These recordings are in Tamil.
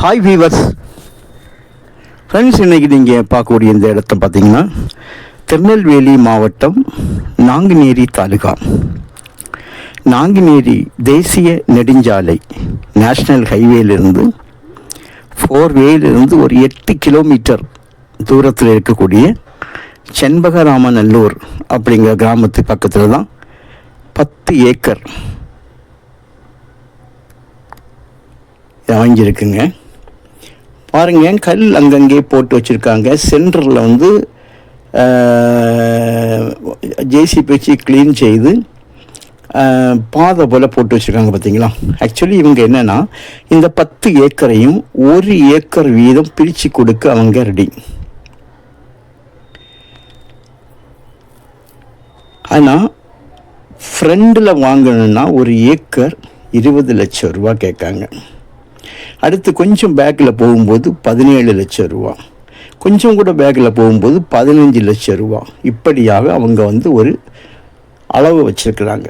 ஹாய் வீவர்ஸ் ஃப்ரெண்ட்ஸ் இன்றைக்கி நீங்கள் பார்க்கக்கூடிய இந்த இடத்த பார்த்தீங்கன்னா திருநெல்வேலி மாவட்டம் நாங்குநேரி தாலுகா. நாங்குநேரி தேசிய நெடுஞ்சாலை நேஷ்னல் ஹைவேலிருந்து ஃபோர் வேலிருந்து ஒரு எட்டு கிலோமீட்டர் தூரத்தில் இருக்கக்கூடிய செண்பகராமநல்லூர் அப்படிங்கிற கிராமத்து பக்கத்தில் தான் பத்து ஏக்கர் வாங்கியிருக்குங்க. பாருங்க கல் அங்கங்கே போட்டு வச்சுருக்காங்க? சென்டரில் வந்து ஜேசிபி வச்சு க்ளீன் செய்து பாதை போல் போட்டு வச்சுருக்காங்க பார்த்தீங்களா ஆக்சுவலி இவங்க என்னென்னா இந்த பத்து ஏக்கரையும் ஒரு ஏக்கர் வீதம் பிரித்து கொடுக்க அவங்க ரெடி ஆனால் ஃப்ரெண்டில் வாங்கணுன்னா ஒரு ஏக்கர் இருபது லட்சம் ரூபா கேட்காங்க. அடுத்து கொஞ்சம் பேக்கில் போகும்போது பதினேழு லட்சம் ரூபா. கொஞ்சம் கூட பேக்கில் போகும்போது பதினஞ்சு லட்சம் ரூபா. இப்படியாக அவங்க வந்து ஒரு அளவு வச்சிருக்கிறாங்க.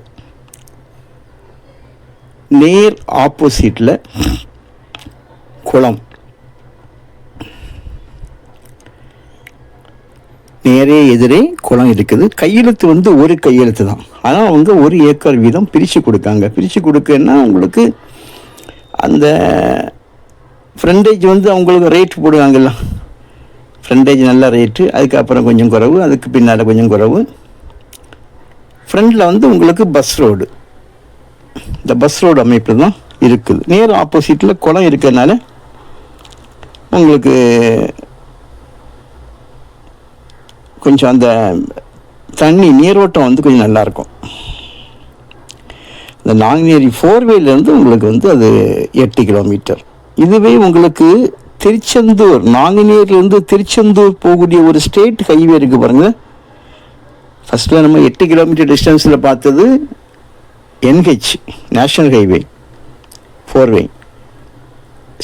நேர் ஆப்போசிட்டில் குளம். நேரே எதிரே குளம் இருக்குது. கையெழுத்து வந்து ஒரு கையெழுத்து தான் ஆனால் அவங்க ஒரு ஏக்கர் வீதம் பிரித்து கொடுக்காங்க. பிரித்து கொடுக்கன்னா உங்களுக்கு அந்த ஃப்ரண்டேஜ் வந்து அவங்களுக்கு ரேட் போடுவாங்கல்ல. ஃப்ரண்டேஜ் நல்ல ரேட்டு அதுக்கப்புறம் கொஞ்சம் குறவு அதுக்கு பின்னால் கொஞ்சம் குறவு. ஃப்ரண்டில் வந்து உங்களுக்கு பஸ் ரோடு இந்த பஸ் ரோடு அமைப்பு தான் இருக்குது. நேர் ஆப்போசிட்டில் குளம் இருக்கிறதுனால உங்களுக்கு கொஞ்சம் அந்த தண்ணி நீரோட்டம் வந்து கொஞ்சம் நல்லாயிருக்கும் இந்த நாங்குநேரி ஃபோர்வேலேருந்து உங்களுக்கு வந்து அது எட்டு கிலோமீட்டர். இதுவே உங்களுக்கு திருச்செந்தூர் நாங்குநேரிலேருந்து திருச்செந்தூர் போகக்கூடிய ஒரு ஸ்டேட் ஹைவே இருக்குது பாருங்கள் ஃபஸ்ட்டில் நம்ம எட்டு கிலோமீட்டர் டிஸ்டன்ஸில் பார்த்தது NH national highway four way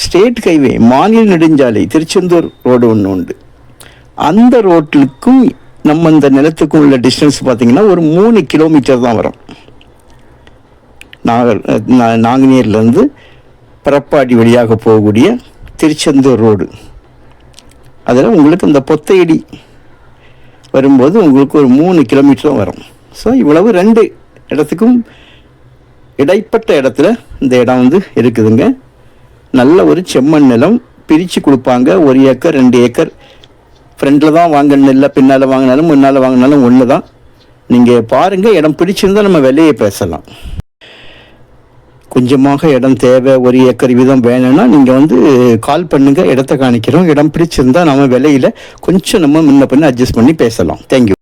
state highway மாநில நெடுஞ்சாலை திருச்செந்தூர் ரோடு ஒன்று உண்டு. அந்த ரோட்டுக்கும் நம்ம இந்த நிலத்துக்கும் உள்ள டிஸ்டன்ஸ் பார்த்திங்கன்னா ஒரு மூணு கிலோமீட்டர் தான் வரும். நாகர் நா- நாங்குநேரிலேருந்து பரப்பாடி வழியாக போகக்கூடிய திருச்செந்தூர் ரோடு. அதில் உங்களுக்கு இந்த பொத்தையடி வரும்போது உங்களுக்கு ஒரு மூணு கிலோமீட்டரும் வரும். ஸோ இவ்வளவு ரெண்டு இடத்துக்கும் இடைப்பட்ட இடத்துல இந்த இடம் வந்து இருக்குதுங்க. நல்ல ஒரு செம்மண் நிலம் பிரித்து கொடுப்பாங்க. ஒரு ஏக்கர் ரெண்டு ஏக்கர். ஃப்ரெண்டில் தான் வாங்கணும் இல்லை பின்னால் வாங்கினாலும் முன்னால் வாங்கினாலும் ஒன்று தான் நீங்கள் பாருங்கள் இடம் பிடிச்சிருந்தால் நம்ம விலையை பேசலாம். கொஞ்சமாக இடம் தேவை ஒரு ஏக்கர் வீதம் வேணும்னா நீங்கள் வந்து கால் பண்ணுங்கள் இடத்த காணிக்கிறோம். இடம் பிடிச்சிருந்தா நம்ம விலையில் கொஞ்சம் நம்ம முன்ன பண்ணி அட்ஜஸ்ட் பண்ணி பேசலாம். தேங்க்யூ